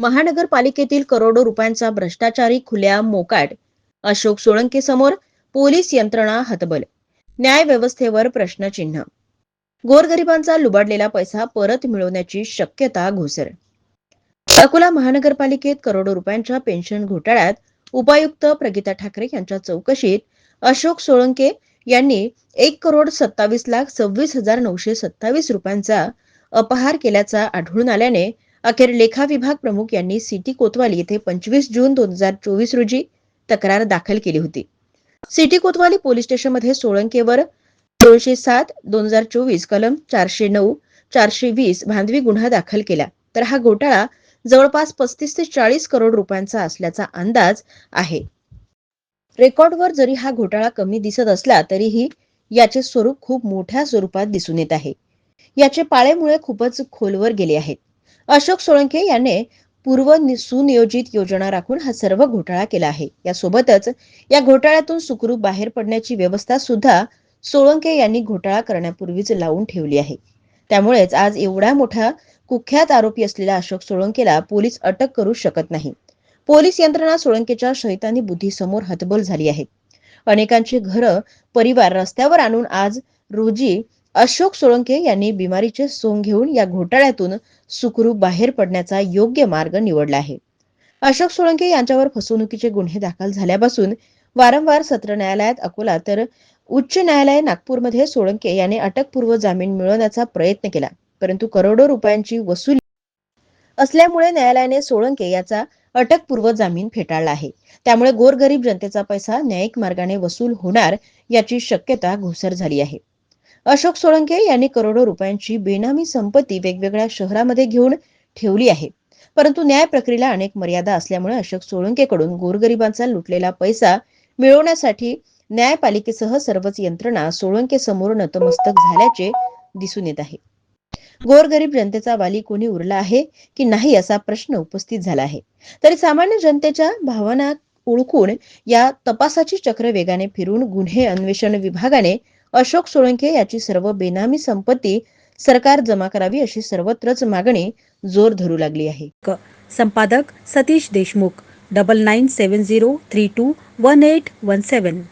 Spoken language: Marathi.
महानगरपालिकेतील करोडो रुपयांचा भ्रष्टाचारी खुल्या मोकाट. अशोक सोळंके समोर पोलीस यंत्रणा हतबल. न्याय व्यवस्थेवर प्रश्नचिन्ह. गोरगरिबांचा लुबाडलेला पैसा परत मिळवण्याची शक्यता घोसर. अकोला महानगरपालिकेत करोडो रुपयांच्या पेन्शन घोटाळ्यात उपायुक्त प्रगीता ठाकरे यांच्या चौकशीत अशोक सोळंके यांनी एक करोड सत्तावीस लाख सव्वीस हजार नऊशे सत्तावीस रुपयांचा अपहार केल्याचा आढळून आल्याने अखेर लेखा विभाग प्रमुख यांनी सिटी कोतवाली येथे पंचवीस जून दोन हजार चोवीस रोजी तक्रार दाखल केली होती. सिटी कोतवाली पोलीस स्टेशनमध्ये सोळंकेवर दोनशे सात दोन हजार चोवीस कलम चारशे नऊ चारशे वीस भांडवी गुन्हा दाखल केला. तर हा घोटाळा जवळपास पस्तीस ते चाळीस करोड रुपयांचा असल्याचा अंदाज आहे. रेकॉर्डवर जरी हा घोटाळा कमी दिसत असला तरीही याचे स्वरूप खूप मोठ्या स्वरूपात दिसून येत आहे. याचे पाळेमुळे खूपच खोलवर गेले आहेत. अशोक सोळंके याने पूर्व सुनियोजित योजना राखून हा सर्व घोटाळा केला आहे. यासोबतच या घोटाळ्यातून सुखरूप बाहेर पडण्याची व्यवस्था सुद्धा सोळंके यांनी घोटाळा करण्यापूर्वीच लावून ठेवली आहे. त्यामुळेच आज एवढा मोठा कुख्यात आरोपी असलेला अशोक सोळंकेला पोलीस अटक करू शकत नाही. पोलीस यंत्रणा सोळंकेच्या शैतानी बुद्धीसमोर हतबल झाली आहे. अनेकांची घरं परिवार रस्त्यावर आणून आज रोजी अशोक सोळंके यांनी बिमारीचे सोंग घेऊन या घोटाळ्यातून सुखरूप बाहेर पडण्याचा योग्य मार्ग निवडला आहे. अशोक सोळंके यांच्यावर फसवणुकीचे गुन्हे दाखल झाल्यापासून वारंवार सत्र न्यायालयात अकोला तर उच्च न्यायालय नागपूरमध्ये सोळंके याने अटकपूर्व जामीन मिळवण्याचा प्रयत्न केला परंतु करोडो रुपयांची वसुली असल्यामुळे न्यायालयाने सोळंके याचा अटकपूर्व जामीन फेटाळला आहे. त्यामुळे गोरगरीब जनतेचा पैसा न्यायिक मार्गाने वसूल होणार याची शक्यता घोसर झाली आहे. अशोक सोळंके यांनी करोडो रुपयांची बेनामी संपत्ती वेगवेगळ्या शहरामध्ये घेऊन ठेवली आहे. परंतु न्याय प्रक्रियेला अनेक मर्यादा असल्यामुळे अशोक सोळंकेकडून गोरगरिबांचा लुटलेला पैसा मिळवण्यासाठी न्यायपालिकेसह सर्वच यंत्रणा सोळंके समोर नतमस्तक झाल्याचे दिसून येत आहे. गोरगरीब जनतेचा वाली कोणी उरला आहे की नाही असा प्रश्न उपस्थित झाला आहे. तरी सामान्य जनतेच्या भावना ओळखून या तपासाची चक्र वेगाने फिरून गुन्हे अन्वेषण विभागाने अशोक सोळंके याची सर्व बेनामी संपत्ती सरकार जमा करावी अशी सर्वत्रच मागणी जोर धरू लागली आहे. संपादक Satish Deshmukh double nine seven zero three two one eight one seven